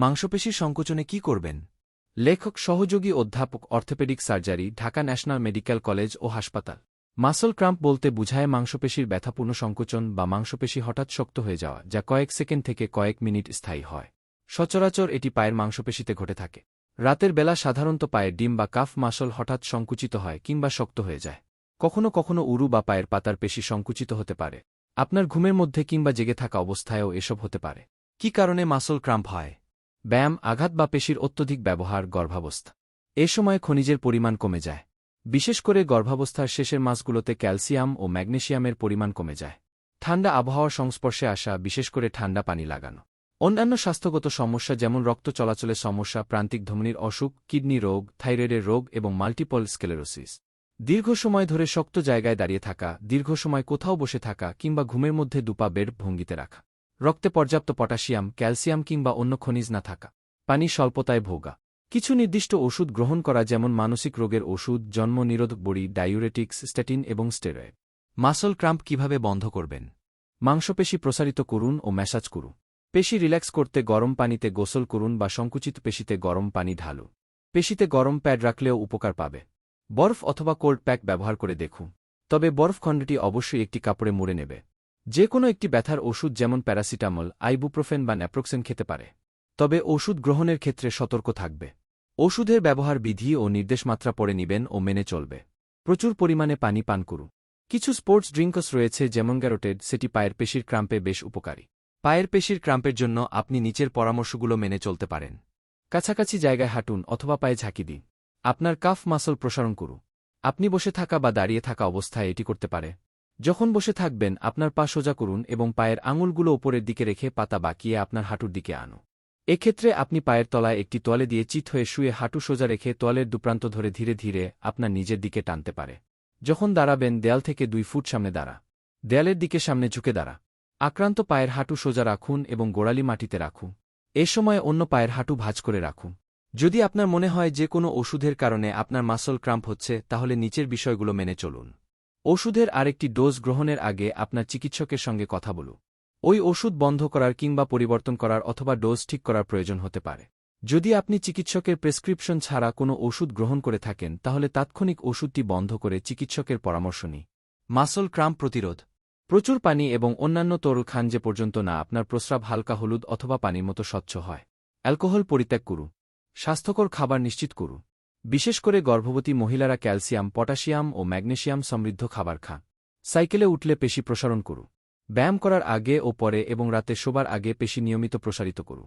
মাংসপেশির সংকোচনে কি করবেন? লেখক, সহযোগী অধ্যাপক, orthopaedic surgery, Dhaka national medical college ও হাসপাতাল। মাসল ক্রাম্প বলতে বুঝায় মাংসপেশির ব্যথাপূর্ণ সংকোচন বা মাংসপেশি হঠাৎ শক্ত হয়ে যাওয়া, যা কয়েক সেকেন্ড থেকে কয়েক মিনিট স্থায়ী হয়। সচরাচর এটি পায়ের মাংসপেশিতে ঘটে থাকে। রাতের বেলা সাধারণত পায়ের ডিম বা কাফ মাসল হঠাৎ সংকুচিত হয় কিংবা শক্ত হয়ে যায়। কখনো কখনো উরু বা পায়ের পাতার পেশি সংকুচিত হতে পারে। আপনার ঘুমের মধ্যে কিংবা জেগে থাকা অবস্থায়ও এসব হতে পারে। কি কারণে মাসল ক্রাম্প হয়? ব্যায়াম আঘাত বা পেশির অত্যধিক ব্যবহার গর্ভাবস্থা। এ সময় খনিজের পরিমাণ কমে যায়। বিশেষ করে গর্ভাবস্থার শেষের মাসগুলোতে ক্যালসিয়াম ও ম্যাগনেশিয়ামের পরিমাণ কমে যায়। ঠান্ডা আবহাওয়ার সংস্পর্শে আসা, বিশেষ করে ঠান্ডা পানি লাগানো। অন্যান্য স্বাস্থ্যগত সমস্যা যেমন রক্ত চলাচলের সমস্যা, প্রান্তিক ধমনির অসুখ, কিডনি রোগ, থাইরয়েডের রোগ এবং মাল্টিপল স্কেলেরোসিস। দীর্ঘ সময় ধরে শক্ত জায়গায় দাঁড়িয়ে থাকা, দীর্ঘ সময় কোথাও বসে থাকা কিংবা ঘুমের মধ্যে দুপা বেড ভঙ্গিতে রাখা। রক্তে পর্যাপ্ত পটাশিয়াম, ক্যালসিয়াম কিংবা অন্য খনিজ না থাকা। পানি স্বল্পতায় ভোগা। কিছু নির্দিষ্ট ওষুধ গ্রহণ করা যেমন মানসিক রোগের ওষুধ জন্ম নিরোধক বড়ি, ডায়ুরেটিক্স স্ট্যাটিন এবং স্টেরয়েড। মাসল ক্রাম্প কীভাবে বন্ধ করবেন? মাংসপেশি প্রসারিত করুন ও ম্যাসাজ করুন। পেশি রিল্যাক্স করতে গরম পানিতে গোসল করুন বা সংকুচিত পেশিতে গরম পানি ঢালুন। পেশিতে গরম প্যাড রাখলেও উপকার পাবে। বরফ অথবা কোল্ড প্যাক ব্যবহার করে দেখুন। তবে বরফ খণ্ডটি অবশ্যই একটি কাপড়ে মুড়ে নেবে। যে কোনো একটি ব্যথার ওষুধ যেমন প্যারাসিটামল, আইবুপ্রোফেন বা ন্যাপ্রোক্সেন খেতে পারে। তবে ওষুধ গ্রহণের ক্ষেত্রে সতর্ক থাকবে। ওষুধের ব্যবহার বিধি ও নির্দেশমাত্রা পড়ে নিবেন ও মেনে চলবে। প্রচুর পরিমাণে পানি পান করুন। কিছু স্পোর্টস ড্রিঙ্কস রয়েছে যেমন গ্যারোটেড, সেটি পায়ের পেশির ক্রাম্পে বেশ উপকারী। পায়ের পেশির ক্রাম্পের জন্য আপনি নিচের পরামর্শগুলো মেনে চলতে পারেন। কাছাকাছি জায়গায় হাঁটুন অথবা পায়ে ঝাঁকি দিন। আপনার কাফ মাসল প্রসারণ করু আপনি বসে থাকা বা দাঁড়িয়ে থাকা অবস্থায় এটি করতে পারে। যখন বসে থাকবেন, আপনার পা সোজা করুন এবং পায়ের আঙুলগুলো ওপরের দিকে রেখে পাতা বাঁকিয়ে আপনার হাঁটুর দিকে আনো এক্ষেত্রে আপনি পায়ের তলায় একটি তোয়ালে দিয়ে চিত হয়ে শুয়ে হাঁটু সোজা রেখে তোয়ালের দুপ্রান্ত ধরে ধীরে ধীরে আপনার নিজের দিকে টানতে পারে। যখন দাঁড়াবেন, দেয়াল থেকে দুই ফুট সামনে দাঁড়া। দেয়ালের দিকে সামনে ঝুঁকে দাঁড়া। আক্রান্ত পায়ের হাঁটু সোজা রাখুন এবং গোড়ালি মাটিতে রাখুন। এ সময় অন্য পায়ের হাঁটু ভাঁজ করে রাখুন। যদি আপনার মনে হয় যে কোনো ওষুধের কারণে আপনার মাসল ক্রাম্প হচ্ছে, তাহলে নিচের বিষয়গুলো মেনে চলুন। ওষুধের আরেকটি ডোজ গ্রহণের আগে আপনার চিকিৎসকের সঙ্গে কথা বলুন। ওই ওষুধ বন্ধ করার কিংবা পরিবর্তন করার অথবা ডোজ ঠিক করার প্রয়োজন হতে পারে। যদি আপনি চিকিৎসকের প্রেসক্রিপশন ছাড়া কোনো ওষুধ গ্রহণ করে থাকেন, তাহলে তাৎক্ষণিক ওষুধটি বন্ধ করে চিকিৎসকের পরামর্শ নিই মাসল ক্রাম প্রতিরোধ। প্রচুর পানি এবং অন্যান্য তরল খান যে পর্যন্ত না আপনার প্রস্রাব হালকা হলুদ অথবা পানির মতো স্বচ্ছ হয়। অ্যালকোহল পরিত্যাগ করু স্বাস্থ্যকর খাবার নিশ্চিত করু বিশেষ করে গর্ভবতী মহিলারা ক্যালসিয়াম, পটাশিয়াম ও ম্যাগনেশিয়াম সমৃদ্ধ খাবার খান। সাইকেলে উঠলে পেশি প্রসারণ করু ব্যায়াম করার আগে ও পরে এবং রাতে শোবার আগে পেশি নিয়মিত প্রসারিত করু